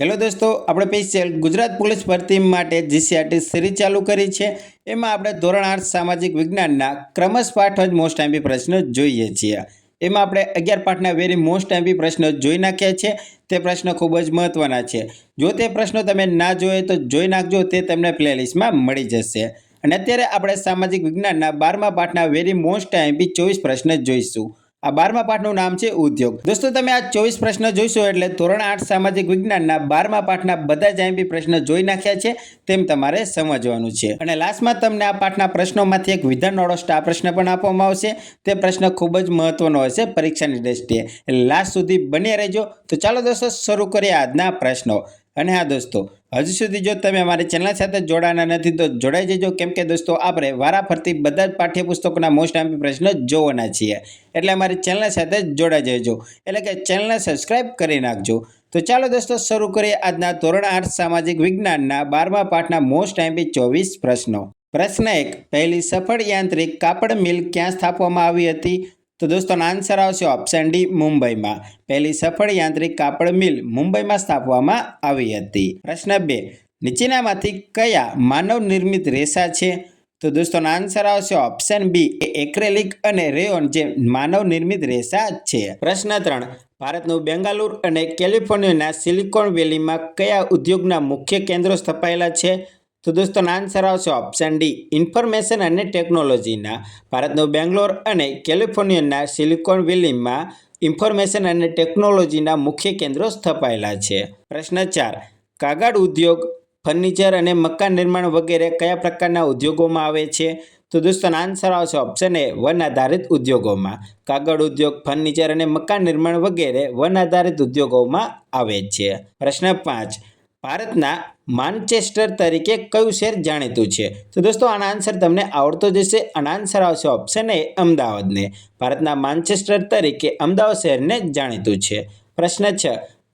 Hello દોસ્તો, આપણે special Gujarat police ભરતી માટે જીસીઆરટી સિરીઝ ચાલુ કરી છે. એમાં આપણે ધોરણ આઠ સામાજિક વિજ્ઞાનના ક્રમશ પાઠ જ મોસ્ટ એમ્પી પ્રશ્નો જોઈએ છીએ. એમાં આપણે અગિયાર પાઠના વેરી મોસ્ટ એમ્પી પ્રશ્નો જોઈ નાખ્યા છે. તે પ્રશ્નો ખૂબ જ મહત્ત્વના છે. જો તે પ્રશ્નો તમે ના જોઈએ તો જોઈ નાખજો, તે તમને પ્લેલિસ્ટમાં મળી જશે. અને અત્યારે આપણે સામાજિક વિજ્ઞાનના બારમા પાઠના વેરી મોસ્ટ એમ્પી ચોવીસ પ્રશ્ન જોઈશું. આ બારમા પાઠનું નામ છે ઉદ્યોગ. દોસ્તો, તમે આ ચોવીસ પ્રશ્ન જોઈશો એટલે ધોરણ આઠ સામાજિક વિજ્ઞાનના બારમા પાઠના બધા જ આઈએમપી પ્રશ્ન જોઈ નાખ્યા છે, તેમ તમારે સમજવાનું છે. અને લાસ્ટમાં તમને આ પાઠના પ્રશ્નોમાંથી એક વિધાનવાળો સ્ટાર પ્રશ્ન પણ આપવામાં આવશે. તે પ્રશ્ન ખૂબ જ મહત્વનો હશે પરીક્ષાની દ્રષ્ટિએ લાસ્ટ સુધી બન્યા રહેજો. તો ચાલો દોસ્તો, શરૂ કરીએ આજના પ્રશ્નો. અને હા દોસ્તો, હજુ સુધી જો તમે અમારી ચેનલ સાથે જોડાના નથી તો જોડાઈ જજો. કેમ કે દોસ્તો, આપણે વારાફરતી બધા જ પાઠ્યપુસ્તકોના મોસ્ટ આમ્પી પ્રશ્નો જોવાના છીએ. એટલે અમારી ચેનલ સાથે જોડાઈ જજો. એટલે કે ચેનલને સબસ્ક્રાઇબ કરી નાખજો. તો ચાલો દોસ્તો, શરૂ કરીએ આજના ધોરણ આઠ સામાજિક વિજ્ઞાનના બારમા પાઠના મોસ્ટ આમ્પી ચોવીસ પ્રશ્નો. પ્રશ્ન એક, પહેલી સફળ યાંત્રિક કાપડ મિલ ક્યાં સ્થાપવામાં આવી હતી? તો દોસ્તોનો આન્સર આવશે ઓપ્શન ડી મુંબઈમાં. પહેલી સફળ યાંત્રિક કાપડ મિલ મુંબઈમાં સ્થાપવામાં આવી હતી. પ્રશ્ન બે, નીચેનામાંથી કયા માનવ નિર્મિત રેસા છે? તો દોસ્તોનો આન્સર આવશે ઓપ્શન બી એ એક્રેલિક અને રેયોન જે માનવ નિર્મિત રેસા છે. પ્રશ્ન ત્રણ, ભારતનું બેંગાલુર અને કેલિફોર્નિયાના સિલિકોન વેલીમાં કયા ઉદ્યોગના મુખ્ય કેન્દ્રો સ્થપાયેલા છે? તો દોસ્તોનો આન્સર આવશે ઓપ્શન ડી ઇન્ફોર્મેશન અને ટેકનોલોજીના ભારતનું બેંગ્લોર અને કેલિફોર્નિયાના સિલિકોન વેલીમાં ઇન્ફોર્મેશન અને ટેકનોલોજીના મુખ્ય કેન્દ્રો સ્થપાયેલા છે. પ્રશ્ન ચાર. કાગળ ઉદ્યોગ ફર્નિચર અને મકાન નિર્માણ વગેરે કયા પ્રકારના ઉદ્યોગોમાં આવે છે? તો દોસ્તો આન્સર આવશે ઓપ્શન એ વન આધારિત ઉદ્યોગોમાં. કાગળ ઉદ્યોગ ફર્નિચર અને મકાન નિર્માણ વગેરે વન આધારિત ઉદ્યોગોમાં આવે છે. પ્રશ્ન પાંચ. ભારતના માન્ચેસ્ટર તરીકે કયું શહેર જાણીતું છે? તો દોસ્તો, આના આન્સર તમને આવડતો જશે. અને આન્સર આવશે ઓપ્શન એ અમદાવાદને. ભારતના માન્ચેસ્ટર તરીકે અમદાવાદ શહેરને જાણીતું છે. પ્રશ્ન છ,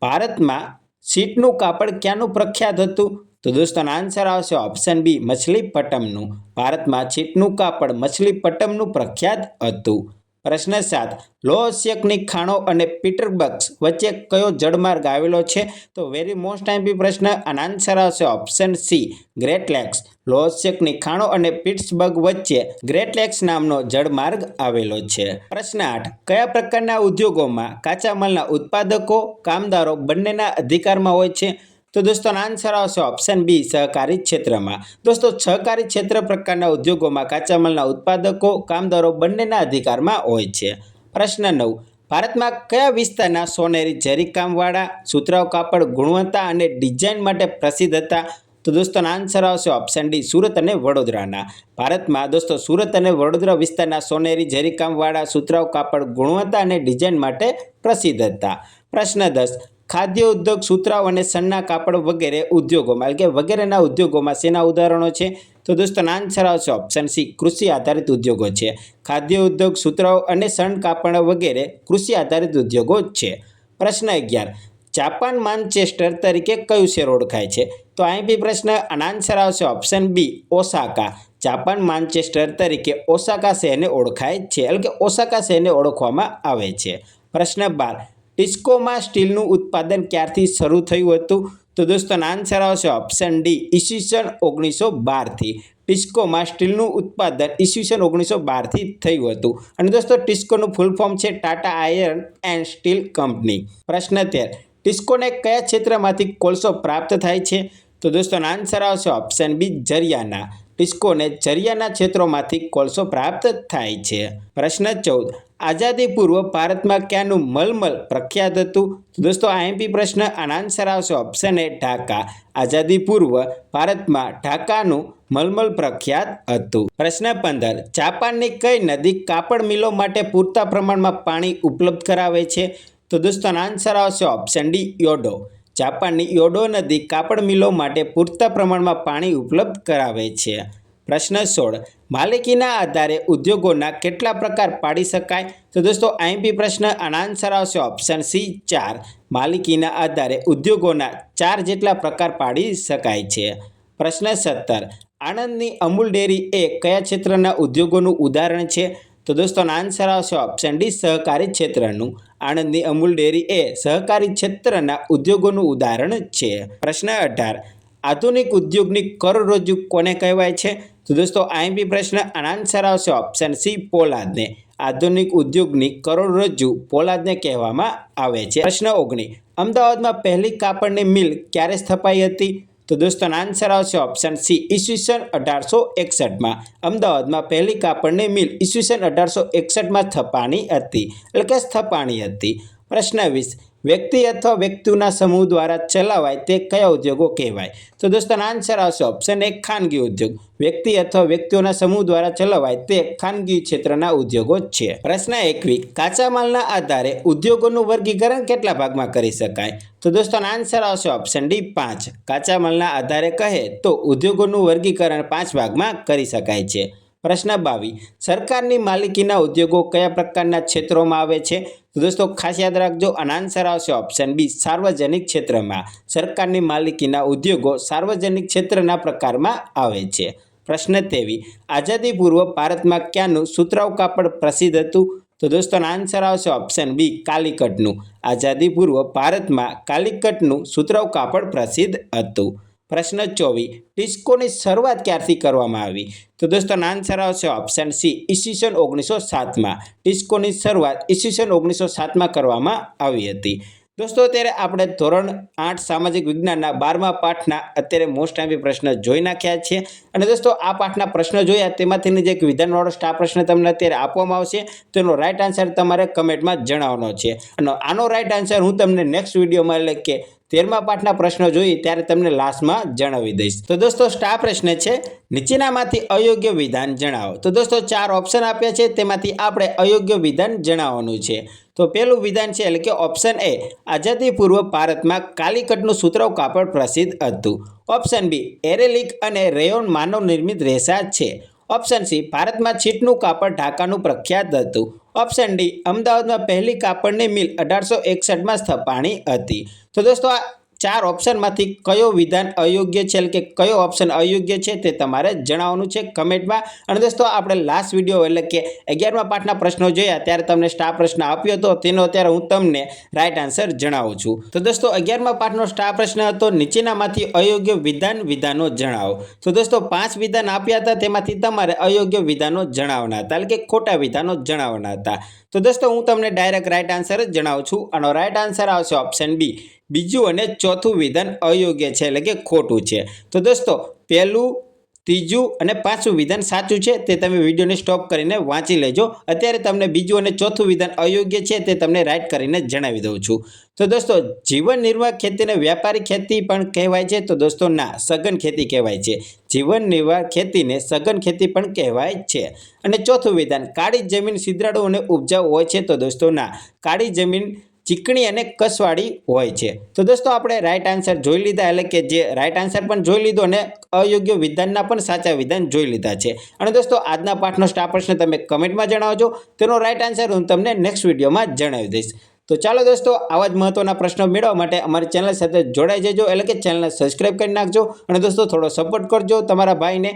ભારતમાં સીટનું કાપડ ક્યાંનું પ્રખ્યાત હતું? તો દોસ્તોનો આન્સર આવશે ઓપ્શન બી મછલીપટ્ટમનું ભારતમાં છીટનું કાપડ મછલીપટ્ટમનું પ્રખ્યાત હતું. પ્રશ્ન સાત. લોહસ્યકની ખાણો અને પીટરબક્સ વચ્ચે કયો જળમાર્ગ આવેલો છે? તો વેરી મોસ્ટ ટાઈમ્પી પ્રશ્ન અને આન્સર આવશે ઓપ્શન સી ગ્રેટ લેક્સ લોહસ્યકની ખાણો અને પિટ્સબર્ગ વચ્ચે ગ્રેટ લેક્સ નામનો જળમાર્ગ આવેલો છે. પ્રશ્ન આઠ. કયા પ્રકારના ઉદ્યોગોમાં કાચા માલના ઉત્પાદકો, કામદારો બંનેના અધિકારમાં હોય છે? તો દોસ્તોનો આન્સર આવશે ઓપ્શન બી સહકારી ક્ષેત્રમાં. દોસ્તો સહકારી ક્ષેત્ર પ્રકારના ઉદ્યોગોમાં કાચા માલના ઉત્પાદકો, કામદારો બંનેના અધિકારમાં હોય છે. પ્રશ્ન નવ. ભારતમાં કયા વિસ્તારના સોનેરી જરીકામવાળા સુતરાઉ કાપડ ગુણવત્તા અને ડિઝાઇન માટે પ્રસિદ્ધ હતા? તો દોસ્તોનો આન્સર આવશે ઓપ્શન ડી સુરત અને વડોદરાના. ભારતમાં દોસ્તો સુરત અને વડોદરા વિસ્તારના સોનેરી જરીકામવાળા સુતરાઉ કાપડ ગુણવત્તા અને ડિઝાઇન માટે પ્રસિદ્ધ હતા. પ્રશ્ન દસ. ખાદ્ય ઉદ્યોગ સુતરાઉ અને સન્ના કાપડ વગેરે ઉદ્યોગોમાં, એટલે કે વગેરેના ઉદ્યોગોમાં શેના ઉદાહરણો છે? તો દોસ્તો આન્સર આવશે ઓપ્શન સી કૃષિ આધારિત ઉદ્યોગો છે. ખાદ્ય ઉદ્યોગ સુતરાઉ અને સણ કાપડ વગેરે કૃષિ આધારિત ઉદ્યોગો છે. પ્રશ્ન અગિયાર. જાપાન માન્ચેસ્ટર તરીકે કયું શહેર ઓળખાય છે? તો અહીં બી પ્રશ્ન આન્સર આવશે option B Osaka. Japan Manchester તરીકે ઓસાકા શહેરને ઓળખાય છે, એટલે કે ઓસાકા શહેરને ઓળખવામાં આવે છે. પ્રશ્ન બાર. ટિસ્કોમાં સ્ટીલનું ઉત્પાદન ક્યારથી શરૂ થયું હતું? તો દોસ્તો આન્સર આવશે ઓપ્શન ડી ઈસવીસન ઓગણીસો બારથી. ટિસ્કોમાં સ્ટીલનું ઉત્પાદન ઈસવીસન ઓગણીસો બારથી થયું હતું. અને દોસ્તો ટિસ્કોનું ફૂલ ફોર્મ છે Tata iron and steel company. પ્રશ્ન તેર ટિસ્કોને કયા ક્ષેત્રમાંથી કોલસો પ્રાપ્ત થાય છે? તો દોસ્તો આન્સર આવશે ઓપ્શન બી જરિયાના. ટિસ્કોને જરિયાના ક્ષેત્રોમાંથી કોલસો પ્રાપ્ત થાય છે. પ્રશ્ન ચૌદ. આઝાદી પૂર્વ ભારતમાં ક્યાંનું મલમલ પ્રખ્યાત હતું? દોસ્તો આઈએમપી પ્રશ્ન આના આન્સર આવશે ઓપ્શન એ ઢાકા. આઝાદી પૂર્વ ભારતમાં ઢાકાનું મલમલ પ્રખ્યાત હતું. પ્રશ્ન પંદર. જાપાનની કઈ નદી કાપડ મિલો માટે પૂરતા પ્રમાણમાં પાણી ઉપલબ્ધ કરાવે છે? તો દોસ્તો આન્સર આવશે ઓપ્શન ડી, યોડો. જાપાનની યોડો નદી કાપડ મિલો માટે પૂરતા પ્રમાણમાં પાણી ઉપલબ્ધ કરાવે છે. પ્રશ્ન સોળ. માલિકીના આધારે ઉદ્યોગોના કેટલા પ્રકાર પાડી શકાય? તો દોસ્તો આઈએમપી પ્રશ્ન આના આન્સર આવશે. ઓપ્શન સી, ચાર. માલિકીના આધારે ઉદ્યોગોના ચાર જેટલા પ્રકાર પાડી શકાય છે. પ્રશ્ન સત્તર. આણંદની અમૂલ ડેરી એ કયા ક્ષેત્રના ઉદ્યોગોનું ઉદાહરણ છે? તો દોસ્તોનો આન્સર આવશે ઓપ્શન ડી સહકારી ક્ષેત્રનું આણંદની અમૂલ ડેરી એ સહકારી ક્ષેત્રના ઉદ્યોગોનું ઉદાહરણ છે. પ્રશ્ન અઢાર, આધુનિક ઉદ્યોગની કરોડરજ્જુ કોને કહેવાય છે? તો દોસ્તો આઈએમપી પ્રશ્ન આનો આન્સર આવશે ઓપ્શન સી પોલાદને. આધુનિક ઉદ્યોગની કરોડરજ્જુ પોલાદને કહેવામાં આવે છે. પ્રશ્ન ઓગણી અમદાવાદમાં પહેલી કાપડની મિલ ક્યારે સ્થપાઈ હતી? તો દોસ્તોનો આન્સર આવશે ઓપ્શન સી ઈસવીસન અઢારસો એકસઠમાં અમદાવાદમાં પહેલી કાપડની મિલ ઈસવીસન અઢારસો એકસઠમાં સ્થપાણી હતી. એટલે કે સ્થપાણી હતી. પ્રશ્ન વીસ. વ્યક્તિ અથવા વ્યક્તિઓના સમૂહ દ્વારા ચલાવાય તે કયા ઉદ્યોગો કહેવાય? તો દોસ્તોનો આન્સર આવશે ઓપ્શન એક, ખાનગી ઉદ્યોગ. વ્યક્તિ અથવા વ્યક્તિઓના સમૂહ દ્વારા ચલાવાય તે ખાનગી ક્ષેત્રના ઉદ્યોગો છે. પ્રશ્ન એકવી કાચા માલના આધારે ઉદ્યોગોનું વર્ગીકરણ કેટલા ભાગમાં કરી શકાય? તો દોસ્તોનો આન્સર આવશે ઓપ્શન ડી, પાંચ. કાચા માલના આધારે કહે તો ઉદ્યોગોનું વર્ગીકરણ પાંચ ભાગમાં કરી શકાય છે. પ્રશ્ન બાવી સરકારની માલિકીના ઉદ્યોગો કયા પ્રકારના ક્ષેત્રોમાં આવે છે? તો દોસ્તો, ખાસ યાદ રાખજો અને આન્સર આવશે ઓપ્શન બી સાર્વજનિક ક્ષેત્રમાં. સરકારની માલિકીના ઉદ્યોગો સાર્વજનિક ક્ષેત્રના પ્રકારમાં આવે છે. પ્રશ્ન તેવી, આઝાદી પૂર્વ ભારતમાં ક્યાંનું સુતરાઉ કાપડ પ્રસિદ્ધ હતું? તો દોસ્તોનો આન્સર આવશે ઓપ્શન બી કાલિકટનું. આઝાદી પૂર્વ ભારતમાં કાલિકટનું સુતરાઉ કાપડ પ્રસિદ્ધ હતું. પ્રશ્ન ચોવીસ ડિસ્કોની શરૂઆત ક્યારથી કરવામાં આવી? તો દોસ્તોનો આન્સર આવશે ઓપ્શન સી ઈસવીસન ઓગણીસો સાતમાં. ડિસ્કોની શરૂઆત ઈસવીસન ઓગણીસો સાતમાં કરવામાં આવી હતી. દોસ્તો, અત્યારે આપણે ધોરણ આઠ સામાજિક વિજ્ઞાનના બારમા પાઠના અત્યારે મોસ્ટ ટાઈમ પ્રશ્ન જોઈ નાખ્યા છે. અને દોસ્તો, આ પાઠના પ્રશ્ન જોયા તેમાંથી જે એક વિધાનવાળો સ્ટાર પ્રશ્ન તમને અત્યારે આપવામાં આવશે, તેનો રાઈટ આન્સર તમારે કમેન્ટમાં જણાવવાનો છે. અને આનો રાઈટ આન્સર હું તમને નેક્સ્ટ વિડીયોમાં એટલે કે તેરમા પાઠના પ્રશ્નો જોઈએ ત્યારે તમને લાસ્ટમાં જણાવી દઈશ. તો દોસ્તો સ્ટાર પ્રશ્ન છે, નીચેનામાંથી અયોગ્ય વિધાન જણાવો. તો દોસ્તો, ચાર ઓપ્શન આપ્યા છે, તેમાંથી આપણે અયોગ્ય વિધાન જણાવવાનું છે. તો પહેલું વિધાન છે, એટલે કે ઓપ્શન એ આઝાદી પૂર્વ ભારતમાં કાલિકટનું સુતરાઉ કાપડ પ્રસિદ્ધ હતું. ઓપ્શન બી એરેલિક અને રેયોન માનવ નિર્મિત રેસા છે. ઓપ્શન સી ભારતમાં છીટનું કાપડ ઢાકાનું પ્રખ્યાત હતું. ઓપ્શન ડી અમદાવાદમાં પહેલી કાપડની મિલ અઢારસો એકસઠમાં સ્થપાણી હતી. તો દોસ્તો, આ ચાર ઓપ્શનમાંથી કયો વિધાન અયોગ્ય છે એટલે કે કયો ઓપ્શન અયોગ્ય છે તે તમારે જણાવવાનું છે કમેન્ટમાં. અને દોસ્તો, આપણે લાસ્ટ વીડિયો એટલે કે અગિયારમા પાઠના પ્રશ્નો જોયા, ત્યારે તમને સ્ટાર પ્રશ્ન આપ્યો હતો તેનો અત્યારે હું તમને રાઈટ આન્સર જણાવું છું. તો દોસ્તો, અગિયારમા પાઠનો સ્ટાર પ્રશ્ન હતો, નીચેનામાંથી અયોગ્ય વિધાન વિધાનો જણાવો. તો દોસ્તો, પાંચ વિધાન આપ્યા હતા, તેમાંથી તમારે અયોગ્ય વિધાનો જણાવવાના હતા, એટલે કે ખોટા વિધાનો જણાવવાના હતા. તો દોસ્તો, હું તમને ડાયરેક્ટ રાઈટ આન્સર જ જણાવું છું. આનો રાઈટ આન્સર આવશે ઓપ્શન બી બીજું અને ચોથું વિધાન અયોગ્ય છે, એટલે કે ખોટું છે. તો દોસ્તો, પહેલું, ત્રીજું અને પાંચમું વિધાન સાચું છે, તે તમે વિડીયોને સ્ટોપ કરીને વાંચી લેજો. અત્યારે તમને બીજું અને ચોથું વિધાન અયોગ્ય છે, તે તમને રાઈટ કરીને જણાવી દઉં છું. તો દોસ્તો, જીવન નિર્વાહ ખેતીને વ્યાપારી ખેતી પણ કહેવાય છે, તો દોસ્તો, ના, સઘન ખેતી કહેવાય છે. જીવન નિર્વાહ ખેતીને સઘન ખેતી પણ કહેવાય છે. અને ચોથું વિધાન, કાળી જમીન સિદ્રાળુ અને ઉપજાઉ હોય છે, તો દોસ્તો, ના, કાળી જમીન ચીકણી અને કસવાળી હોય છે. તો દોસ્તો, આપણે રાઈટ આન્સર જોઈ લીધા, એટલે કે જે રાઈટ આન્સર પણ જોઈ લીધો અને અયોગ્ય વિધાનના પણ સાચા વિધાન જોઈ લીધા છે. અને દોસ્તો, આજના પાઠનો સ્ટાર પ્રશ્ન તમે કમેન્ટમાં જણાવજો. તેનો રાઈટ આન્સર હું તમને નેક્સ્ટ વિડીયોમાં જણાવી દઈશ. તો ચાલો દોસ્તો, આવા જ મહત્વના પ્રશ્નો મેળવવા માટે અમારી ચેનલ સાથે જોડાઈ જજો, એટલે કે ચેનલને સબસ્ક્રાઈબ કરી નાખજો. અને દોસ્તો, થોડો સપોર્ટ કરજો તમારા ભાઈને.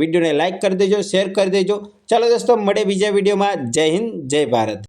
વિડીયોને લાઇક કરી દેજો શેર કરી દેજો. ચાલો દોસ્તો મળે બીજા વિડીયોમાં. જય હિન્દ, જય ભારત.